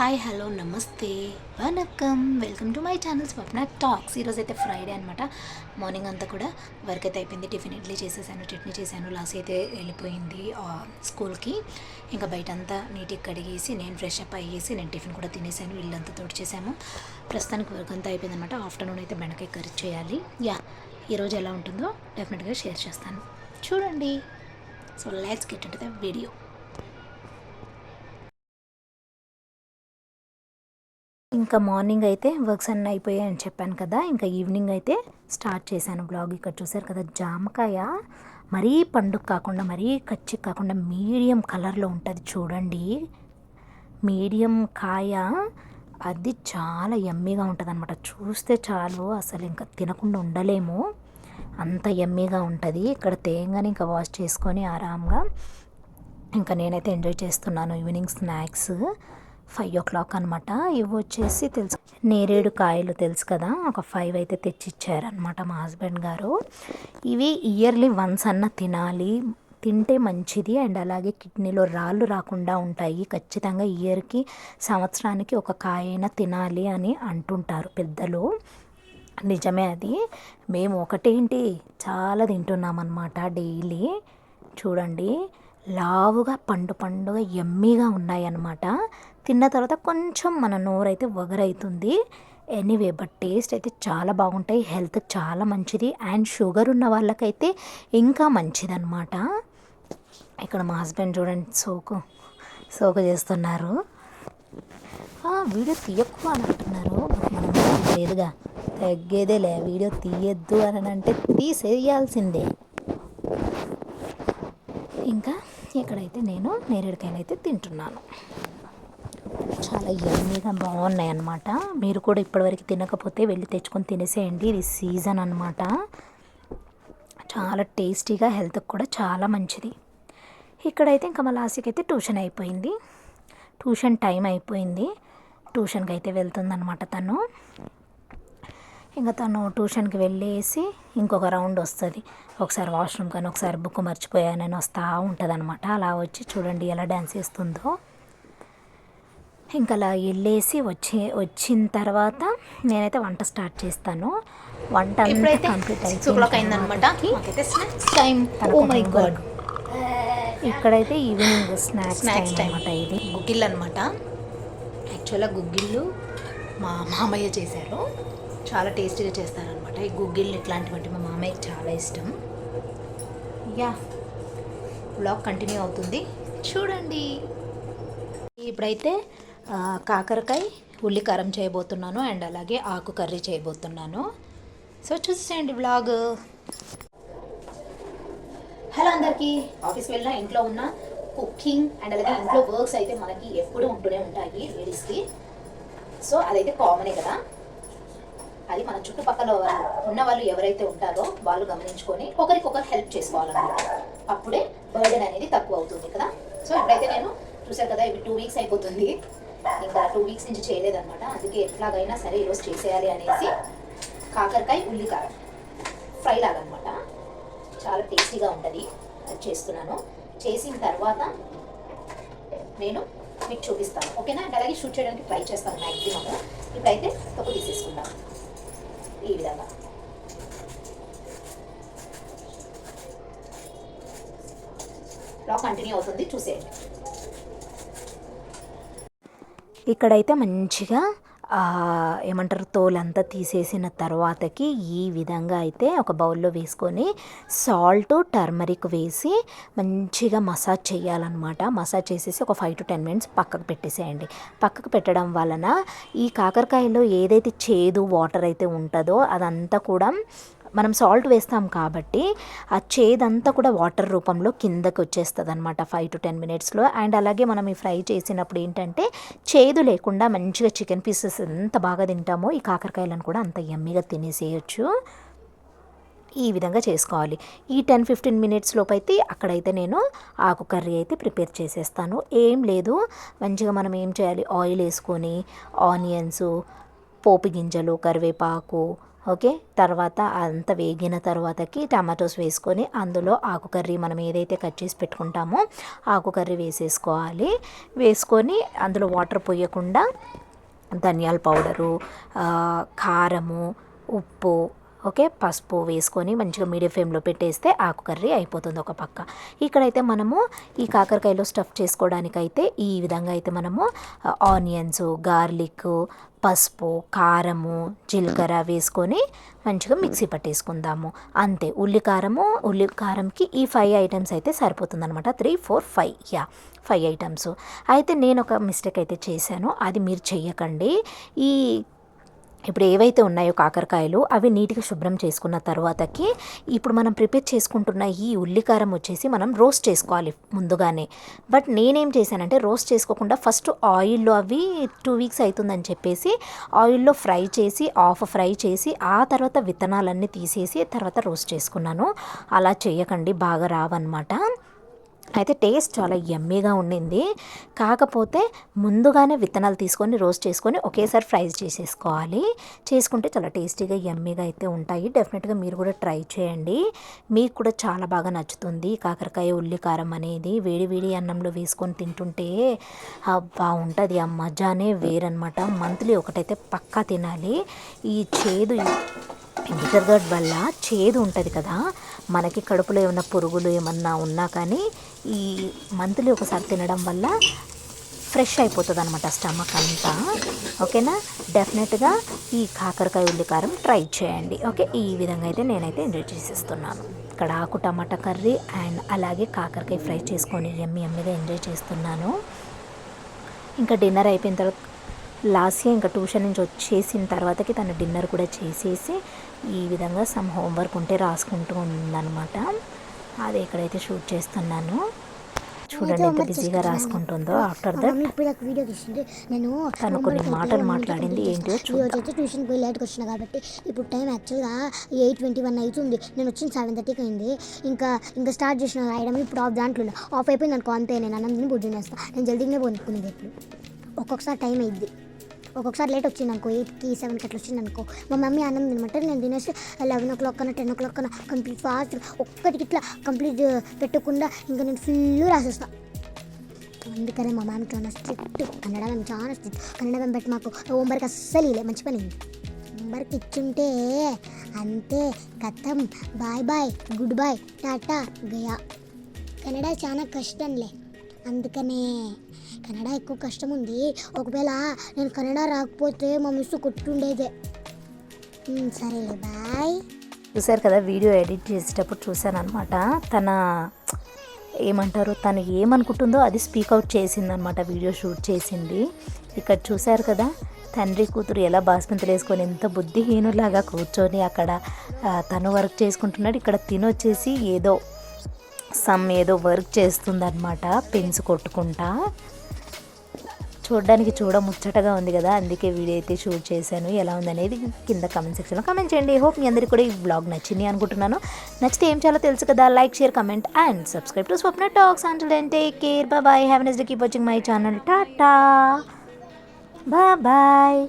Hi hello నమస్తే. వనకం. Welcome to my channel Swapna talks ఈరోజు అయితే ఫ్రైడే అనమాట మార్నింగ్ అంతా కూడా వర్క్ అయితే అయిపోయింది. టిఫిన్ ఇడ్లీ చేసేసాను చట్నీ చేశాను లాస్ట్ అయితే వెళ్ళిపోయింది స్కూల్కి. ఇంకా బయట అంతా నీట్గా కడిగేసి నేను ఫ్రెష్ అప్ అయ్యేసి నేను టిఫిన్ కూడా తినేసాను ఇల్లంతా తోడు చేసాము ప్రస్తుతానికి వర్క్ అంతా అయిపోయింది అనమాట ఆఫ్టర్నూన్ అయితే బెండకాయ కర్రీ చేయాలి. యా ఈరోజు ఎలా ఉంటుందో డెఫినెట్గా షేర్ చేస్తాను. చూడండి. So let's get into the video ఇంకా మార్నింగ్ అయితే వర్క్స్ అన్నీ అయిపోయాయని చెప్పాను కదా ఇంకా ఈవినింగ్ అయితే స్టార్ట్ చేశాను బ్లాగ్. ఇక్కడ చూసారు కదా జామకాయ మరీ పండుగ కాకుండా మరీ కచ్చి కాకుండా మీడియం కలర్లో ఉంటుంది చూడండి. మీడియం కాయ అది చాలా ఎమ్మీగా ఉంటుంది అనమాట చూస్తే చాలు అసలు ఇంకా తినకుండా ఉండలేము. అంత ఎమ్మీగా ఉంటుంది. ఇక్కడ తేంగానే ఇంకా వాష్ చేసుకొని ఆరామ్గా ఇంకా నేనైతే ఎంజాయ్ చేస్తున్నాను evening snacks. Five o'clock అనమాట ఇవి వచ్చేసి తెలుసు. నేరేడు కాయలు తెలుసు కదా? ఒక ఫైవ్ అయితే తెచ్చిచ్చారనమాట మా హస్బెండ్ గారు. ఇవి ఇయర్లీ వన్స్ అన్న తినాలి. తింటే మంచిది. అండ్ అలాగే కిడ్నీలో రాళ్ళు రాకుండా ఉంటాయి. ఖచ్చితంగా ఇయర్కి సంవత్సరానికి ఒక కాయైనా తినాలి అని అంటుంటారు పెద్దలు. నిజమే అది. మేము ఒకటేంటి? చాలా తింటున్నాం అనమాట డైలీ. చూడండి. లావుగా పండు పండుగ ఎమ్మీగా ఉన్నాయన్నమాట. తిన్న తర్వాత కొంచెం మన నోరైతే వగరైతుంది. ఎనీవే బట్ టేస్ట్ అయితే చాలా బాగుంటాయి. హెల్త్ చాలా మంచిది. అండ్ షుగర్ ఉన్న వాళ్ళకైతే ఇంకా మంచిదన్నమాట. ఇక్కడ మా హస్బెండ్ చూడండి సోకు సోకు చేస్తున్నారు. వీడియో తీయకు అని అంటున్నారు. మనం లేదుగా. తగ్గేదేలే వీడియో తీయద్దు అని అంటే తీసేయాల్సిందే. ఇంకా ఇక్కడైతే నేను నేరేడుకాయలు అయితే తింటున్నాను. చాలా ఎమ్మీగా బాగున్నాయి అన్నమాట మీరు కూడా ఇప్పటివరకు తినకపోతే వెళ్ళి తెచ్చుకొని తినేసేయండి. ఇది సీజన్ అనమాట చాలా టేస్టీగా హెల్త్కి కూడా చాలా మంచిది. ఇక్కడైతే ఇంకా మా లాస్ట్కి అయితే ట్యూషన్ అయిపోయింది. ట్యూషన్ టైం అయిపోయింది. ట్యూషన్కి అయితే వెళ్తుందన్నమాట తను. ఇంకా తను ట్యూషన్కి వెళ్ళేసి ఇంకొక రౌండ్ వస్తుంది. ఒకసారి వాష్రూమ్ కానీ ఒకసారి బుక్ మర్చిపోయానని వస్తూ ఉంటుంది అనమాట అలా వచ్చి చూడండి ఎలా డ్యాన్స్ చేస్తుందో. ఇంకా అలా వెళ్ళేసి వచ్చి వచ్చిన తర్వాత నేనైతే వంట స్టార్ట్ చేస్తాను. వంట కంప్లీట్ మై గాడ్ ఇక్కడైతే ఈవినింగ్ స్నాక్స్ స్నాక్స్ టైం అనమాట ఇది. గుగ్గిళ్ళు అనమాట యాక్చువల్గా గుగ్గిళ్ళు మా మామయ్య చేశారు. చాలా టేస్టీగా చేస్తారనమాట ఈ గుగ్గిళ్ళు ఇట్లాంటివంటి మా మామయ్యకి చాలా ఇష్టం. యా. బ్లాగ్ కంటిన్యూ అవుతుంది. చూడండి. ఇప్పుడైతే కాకరకాయ ఉల్లికారం చేయబోతున్నాను అండ్ అలాగే ఆకు కర్రీ చేయబోతున్నాను. సో చూసేయండి బ్లాగ్ హలో అందరికీ. ఆఫీస్కి వెళ్ళినా ఇంట్లో ఉన్న కుకింగ్ అండ్ అలాగే ఇంట్లో వర్క్స్ అయితే మనకి ఎప్పుడు ఉంటూనే ఉంటాయి లేడీస్కి సో అదైతే కామనే కదా. అది మన చుట్టుపక్కల వాళ్ళు ఉన్న వాళ్ళు ఎవరైతే ఉంటారో వాళ్ళు గమనించుకొని ఒకరికొకరు హెల్ప్ చేసుకోవాలన్నమాట. అప్పుడే బర్డెన్ అనేది తక్కువ అవుతుంది కదా. సో ఇప్పుడైతే నేను చూసారు కదా ఇవి టూ వీక్స్ అయిపోతుంది. ఇంకా టూ వీక్స్ నుంచి చేయలేదన్నమాట. అందుకే ఎట్లాగైనా సరే ఈరోజు చేసేయాలి అనేసి కాకరకాయ ఉల్లికాయ ఫ్రై లాగనమాట చాలా టేస్టీగా ఉంటుంది. అది చేస్తున్నాను. చేసిన తర్వాత నేను మీకు చూపిస్తాను. ఓకేనా? అండ్ అలాగే షూట్ చేయడానికి ట్రై చేస్తాను మ్యాక్సిమమ్ ఇప్పుడైతే తప్పు తీసేసుకుందాం. ఈ విధంగా. బ్లాగ్ కంటిన్యూ అవుతుంది. చూసేయండి. ఇక్కడైతే మంచిగా ఏమంటారు తోలంతా తీసేసిన తర్వాతకి ఈ విధంగా అయితే ఒక బౌల్లో వేసుకొని సాల్ట్ టర్మరిక్ వేసి మంచిగా మసాజ్ చేయాలన్నమాట. మసాజ్ చేసేసి ఒక ఫైవ్ టు టెన్ మినిట్స్ పక్కకు పెట్టేసేయండి. పక్కకు పెట్టడం వలన ఈ కాకరకాయలో ఏదైతే చేదు వాటర్ అయితే ఉంటుందో అదంతా కూడా మనం సాల్ట్ వేస్తాం కాబట్టి ఆ చేదంతా కూడా వాటర్ రూపంలో కిందకి వచ్చేస్తుంది అనమాట ఫైవ్ టు టెన్ మినిట్స్లో. అండ్ అలాగే మనం ఈ ఫ్రై చేసినప్పుడు ఏంటంటే చేదు లేకుండా మంచిగా చికెన్ పీసెస్ ఎంత బాగా తింటామో ఈ కాకరకాయలను కూడా అంత ఎమ్మిగా తినేసేయచ్చు. ఈ విధంగా చేసుకోవాలి. ఈ టెన్ ఫిఫ్టీన్ మినిట్స్ లోపు అయితే అక్కడైతే నేను ఆకు కర్రీ అయితే ప్రిపేర్ చేసేస్తాను. ఏం లేదు మంచిగా మనం ఏం చేయాలి? ఆయిల్ వేసుకొని ఆనియన్స్ పోపు గింజలు కరివేపాకు ఓకే? తర్వాత అంత వేగిన తర్వాతకి టమాటోస్ వేసుకొని అందులో ఆకు కర్రీ మనం ఏదైతే కట్ చేసి పెట్టుకుంటామో ఆకు కర్రీ వేసేసుకోవాలి. వేసుకొని అందులో వాటర్ పోయకుండా ధనియాల పౌడరు కారము ఉప్పు ఓకే? పసుపు వేసుకొని మంచిగా మీడియం ఫ్లేమ్లో పెట్టేస్తే ఆకు కర్రీ అయిపోతుంది ఒక పక్క. ఇక్కడైతే మనము ఈ కాకరకాయలో స్టఫ్ చేసుకోవడానికైతే ఈ విధంగా అయితే మనము ఆనియన్స్ గార్లిక్ పసుపు కారము జీలకర్ర వేసుకొని మంచిగా మిక్సీ పట్టేసుకుందాము. అంతే. ఉల్లి కారము ఉల్లి కారంకి ఈ ఫైవ్ ఐటమ్స్ అయితే సరిపోతుంది అనమాట three four five yeah five items అయితే నేను ఒక మిస్టేక్ అయితే చేశాను. అది మీరు చెయ్యకండి. ఈ ఇప్పుడు ఏవైతే ఉన్నాయో కాకరకాయలు అవి నీట్గా శుభ్రం చేసుకున్న తర్వాతకి ఇప్పుడు మనం ప్రిపేర్ చేసుకుంటున్న ఈ ఉల్లికారం వచ్చేసి మనం రోస్ట్ చేసుకోవాలి ముందుగానే. బట్ నేనేం చేశానంటే రోస్ట్ చేసుకోకుండా ఫస్ట్ ఆయిల్లో అవి టూ వీక్స్ అవుతుందని చెప్పేసి ఆయిల్లో ఫ్రై చేసి ఆఫ్ ఫ్రై చేసి ఆ తర్వాత విత్తనాలన్నీ తీసేసి తర్వాత రోస్ట్ చేసుకున్నాను. అలా చేయకండి బాగా రావన్నమాట. అయితే టేస్ట్ చాలా ఎమ్మీగా ఉండింది. కాకపోతే ముందుగానే విత్తనాలు తీసుకొని రోస్ట్ చేసుకొని ఒకేసారి ఫ్రై చేసేసుకోవాలి. చేసుకుంటే చాలా టేస్టీగా ఎమ్మీగా అయితే ఉంటాయి. డెఫినెట్గా మీరు కూడా ట్రై చేయండి. మీకు కూడా చాలా బాగా నచ్చుతుంది. కాకరకాయ ఉల్లికారం అనేది వేడి వేడి అన్నంలో వేసుకొని తింటుంటే బాగుంటుంది ఆ మజానే వేరనమాట మంత్లీ ఒకటైతే పక్కా తినాలి. ఈ చేదు బిటర్ గడ్ వల్ల చేదు ఉంటుంది కదా. మనకి కడుపులో ఏమైనా పురుగులు ఏమన్నా ఉన్నా కానీ ఈ మంత్లీ ఒకసారి తినడం వల్ల ఫ్రెష్ అయిపోతుంది అనమాట స్టమక్ అంతా. ఓకేనా? డెఫినెట్గా ఈ కాకరకాయ ఉల్లికారం ట్రై చేయండి. ఓకే? ఈ విధంగా అయితే నేనైతే ఎంజాయ్ చేసేస్తున్నాను. ఇక్కడ ఆకు టమాటా కర్రీ అండ్ అలాగే కాకరకాయ ఫ్రై చేసుకొని ఎమ్మి ఎమ్మిగా ఎంజాయ్ చేస్తున్నాను. ఇంకా డిన్నర్ అయిపోయిన తర్వాత లాస్ట్గా ఇంకా ట్యూషన్ నుంచి వచ్చేసిన తర్వాతకి తన డిన్నర్ కూడా చేసేసి ఈ విధంగా సమ్ హోంవర్క్ ఉంటే రాసుకుంటూ ఉందన్నమాట. అది ఎక్కడైతే షూట్ చేస్తున్నాను చూడండి ఎంత బిజీగా రాసుకుంటుందో ఆఫ్టర్ దట్ ఇప్పుడు వీడియో తీసింది. నేను తను కొన్ని మాటలు మాట్లాడింది ఏంటో అయితే ట్యూషన్కి పోయి లేట్కి వచ్చిన కాబట్టి ఇప్పుడు టైం యాక్చువల్గా ఎయిట్ ట్వంటీ వన్ అవుతుంది. నేను వచ్చిన సెవెన్ థర్టీకి అయింది. ఇంకా ఇంకా స్టార్ట్ చేసిన రాయడం ఇప్పుడు ఆఫ్ దాంట్లో. ఆఫ్ అయిపోయింది అనుకో అంతే. నేను అన్నం తిని భోజనం చేస్తాను నేను జల్దీగానే పొందుకునేది ఎప్పుడు? ఒక్కొక్కసారి టైం అయింది ఒక్కొక్కసారి లేట్ వచ్చింది అనుకో ఎయిట్కి సెవెన్కి అట్లా వచ్చింది అనుకో మా మమ్మీ ఆనందం అనమాట నేను తినేసి లెవెన్ ఓ క్లాక్ కన్నా టెన్ ఓ క్లాక్ కన్నా కంప్లీట్ ఫాస్ట్ ఒక్కటికి ఇట్లా కంప్లీట్ పెట్టకుండా ఇంకా నేను ఫుల్ రాసేస్తాను అందుకనే మా మ్యామ్ చాలా స్ట్రిక్ట్ కన్నడ మ్యామ్ చాలా స్ట్రిక్ట్ కన్నడ మ్యామ్ బట్టి మాకు హోంవర్క్ అస్సలు ఇలే మంచి పని హోంవర్క్ ఇచ్చుంటే అంతే కథం బాయ్ బాయ్ గుడ్ బాయ్ టాటా గయా. కన్నడ చాలా కష్టంలే. అందుకనే కన్నడ ఎక్కువ కష్టం ఉంది. ఒకవేళ నేను కన్నడ రాకపోతే మా మిస్ కొట్టుండేదే. సరేలే బాయ్. చూసారు కదా వీడియో ఎడిట్ చేసేటప్పుడు చూశాను అనమాట తన ఏమంటారు తను ఏమనుకుంటుందో అది స్పీక్అవుట్ చేసిందనమాట వీడియో షూట్ చేసింది. ఇక్కడ చూశారు కదా తండ్రి కూతురు ఎలా బాస్మంతులు వేసుకొని ఎంత బుద్ధిహీనులాగా కూర్చొని అక్కడ తను వర్క్ చేసుకుంటున్నాడు. ఇక్కడ తినొచ్చేసి ఏదో సమ్ ఏదో వర్క్ చేస్తుందన్నమాట పెన్స్ కొట్టుకుంటా. చూడడానికి చూడ ముచ్చటగా ఉంది కదా అందుకే వీడియో అయితే షూట్ చేశాను. ఎలా ఉందనేది కింద కమెంట్ సెక్షన్లో కమెంట్ చేయండి. హోప్ మీ అందరికీ కూడా ఈ బ్లాగ్ నచ్చింది అనుకుంటున్నాను. నచ్చితే ఏం చేయాలో తెలుసు కదా like share comment and subscribe to Swapna talks until and take care bye have nice day keep watching my channel Tata bye